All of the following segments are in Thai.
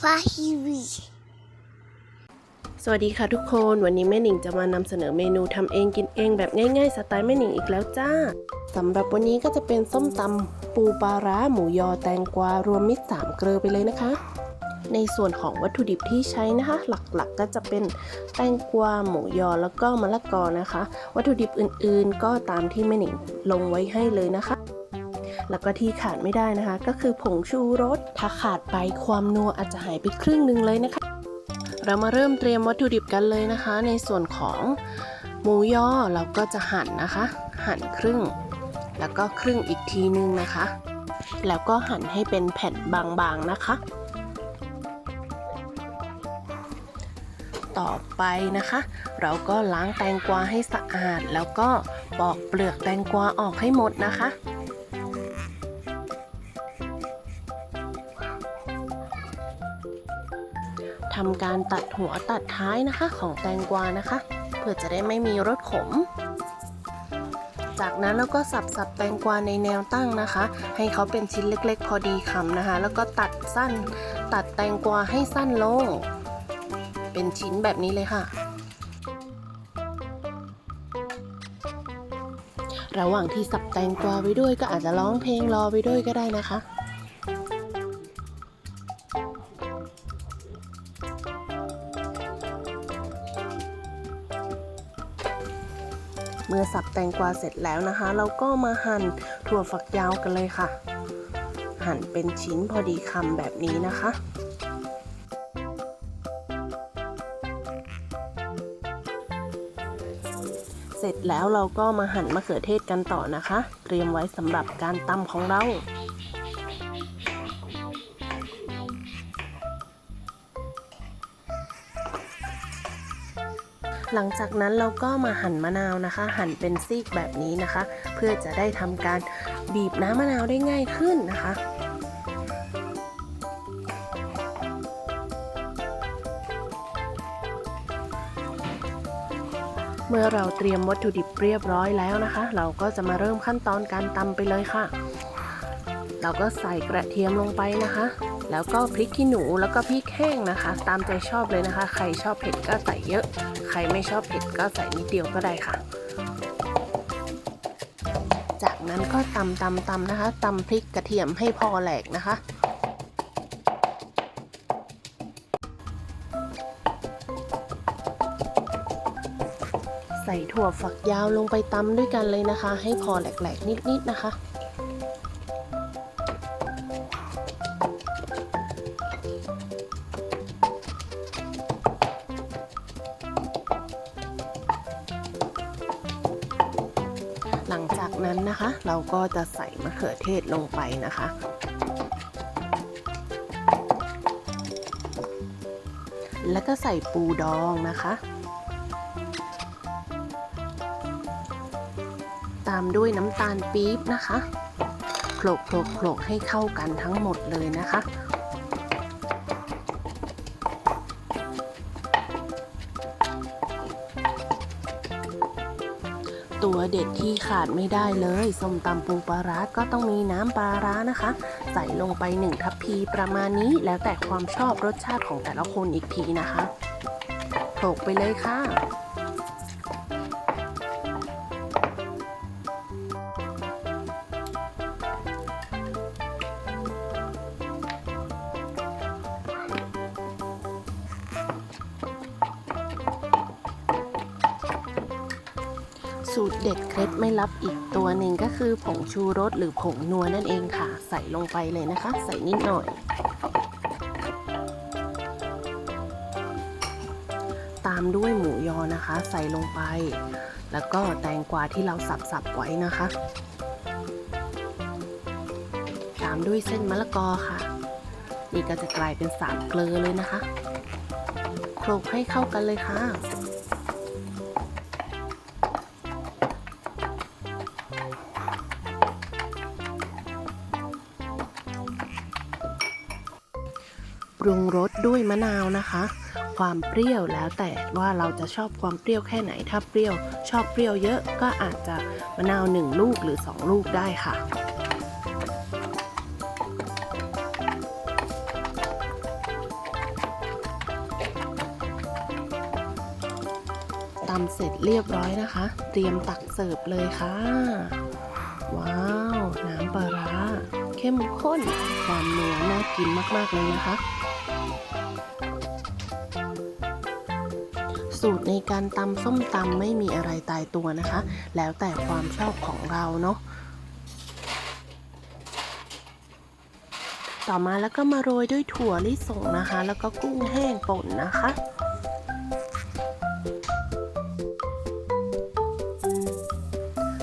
พาฮีวีสวัสดีค่ะทุกคนวันนี้แม่หนิงจะมานำเสนอเมนูทำเองกินเองแบบง่ายๆสไตล์แม่หนิงอีกแล้วจ้าสำหรับวันนี้ก็จะเป็นส้มตำปูปลาร้าหมูยอแตงกวารวมมิตรสามเกลือไปเลยนะคะ ในส่วนของวัตถุดิบที่ใช้นะคะ หลักๆก็จะเป็นแตงกวาหมูยอแล้วก็มะละกอนะคะ วัตถุดิบอื่นๆ ก็ตามที่แม่หนิงลงไว้ให้เลยนะคะ แล้วก็ที่ขาดไม่ได้นะคะ ก็คือผงชูรส ถ้าขาดไปความนัวอาจจะหายไปครึ่งหนึ่งเลยนะคะ เรามาเริ่มเตรียมวัตถุดิบกันเลยนะคะ ในส่วนของหมูยอเราก็จะหั่นนะคะ หั่นครึ่ง แล้วก็ครึ่งอีกทีนึงนะคะ แล้วก็หั่นให้เป็นแผ่นบางๆนะคะ ต่อไปนะคะ เราก็ล้างแตงกวาให้สะอาด แล้วก็ปอกเปลือกแตงกวาออกให้หมดนะคะ ทำการตัดหัวตัดท้ายนะคะของแตงกวานะคะ เพื่อจะได้ไม่มีรสขม จากนั้นเราก็สับสับแตงกวาในแนวตั้งนะคะ ให้เขาเป็นชิ้นเล็ก ๆ พอดีคำนะคะ แล้วก็ตัดสั้น ตัดแตงกวาให้สั้นลง เป็นชิ้นแบบนี้เลยค่ะระหว่างที่สับแตงกวาไว้ด้วยก็อาจจะร้องเพลงรอไว้ด้วยก็ได้นะคะ เมื่อสับแตงกวาเสร็จแล้วนะคะ เราก็มาหั่นถั่วฝักยาวกันเลยค่ะ หั่นเป็นชิ้นพอดีคำแบบนี้นะคะเสร็จแล้วเราก็มาหั่นมะเขือเทศกันต่อนะคะ เตรียมไว้สำหรับการตำของเรา หลังจากนั้นเราก็มาหั่นมะนาวนะคะ หั่นเป็นซีกแบบนี้นะคะ เพื่อจะได้ทำการบีบน้ำมะนาวได้ง่ายขึ้นนะคะเมื่อเราเตรียมวัตถุดิบเรียบร้อยแล้วนะคะ เราก็จะมาเริ่มขั้นตอนการตำไปเลยค่ะ เราก็ใส่กระเทียมลงไปนะคะ แล้วก็พริกขี้หนูแล้วก็พริกแห้งนะคะ ตามใจชอบเลยนะคะ ใครชอบเผ็ดก็ใส่เยอะ ใครไม่ชอบเผ็ดก็ใส่นิดเดียวก็ได้ค่ะ จากนั้นก็ตำตำตำนะคะตำพริกกระเทียมให้พอแหลกนะคะใส่ถั่วฝักยาวลงไปตำด้วยกันเลยนะคะ ให้พอแหลกๆนิดๆนะคะ หลังจากนั้นนะคะ เราก็จะใส่มะเขือเทศลงไปนะคะ แล้วก็ใส่ปูดองนะคะ ตามด้วยน้ำตาลปี๊บนะคะโขลกโขลกโขลกให้เข้ากันทั้งหมดเลยนะคะ ตัวเด็ดที่ขาดไม่ได้เลยส้มตำปูปลาร้าก็ต้องมีน้ำปลาร้านะคะ ใส่ลงไปหนึ่งทัพพีประมาณนี้แล้วแต่ความชอบรสชาติของแต่ละคนอีกทีนะคะโขลกไปเลยค่ะ สูตรเด็ดเคล็ดไม่ลับอีกตัวหนึ่งก็คือผงชูรสหรือผงนัวนั่นเองค่ะ ใส่ลงไปเลยนะคะ ใส่นิดหน่อย ตามด้วยหมูยอนะคะ ใส่ลงไป แล้วก็แตงกวาที่เราสับๆไว้นะคะ ตามด้วยเส้นมะละกอค่ะ นี่ก็จะกลายเป็นสามเกลือเลยนะคะโขลกให้เข้ากันเลยค่ะ ปรุงรสด้วยมะนาวนะคะ ความเปรี้ยวแล้วแต่ว่าเราจะชอบความเปรี้ยวแค่ไหน ถ้าเปรี้ยวชอบเปรี้ยวเยอะก็อาจจะมะนาว 1 ลูกหรือ 2 ลูกได้ค่ะตำเสร็จเรียบร้อยนะคะ เตรียมตักเสิร์ฟเลยค่ะ ว้าว น้ำปลาร้าเข้มข้น ความเหนียวน่ากินมาก ๆ เลยนะคะ การตำส้มตำไม่มีอะไรตายตัวนะคะ แล้วแต่ความชอบของเราเนาะต่อมาแล้วก็มาโรยด้วยถั่วลิสงนะคะ แล้วก็กุ้งแห้งป่นนะคะ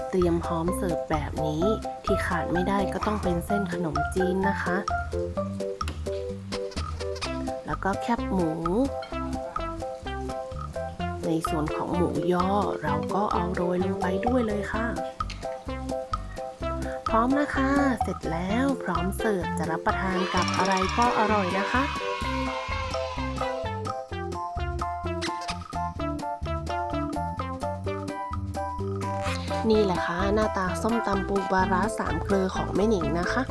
เตรียมพร้อมเสิร์ฟแบบนี้ ที่ขาดไม่ได้ก็ต้องเป็นเส้นขนมจีนนะคะ แล้วก็แคบหมู ในส่วนของหมูย่อเราก็เอาโรยลงไปด้วยเลยค่ะ พร้อมนะคะ เสร็จแล้วพร้อมเสิร์ฟจะรับประทานกับอะไรก็อร่อยนะคะนี่แหละค่ะหน้าตาส้มตำปูปลาร้าสามเกลือของแม่หนิงนะคะ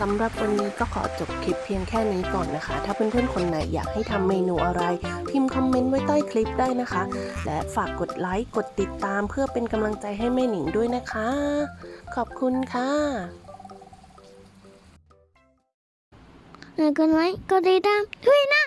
สำหรับวันนี้ก็ขอจบคลิปเพียงแค่นี้ก่อนนะคะ ถ้าเพื่อนๆคนไหนอยากให้ทำเมนูอะไร พิมพ์คอมเมนต์ไว้ใต้คลิปได้นะคะ และฝากกดไลค์ กดติดตามเพื่อเป็นกำลังใจให้แม่หนิงด้วยนะคะ ขอบคุณค่ะกดไลค์ กดติดตามด้วยนะ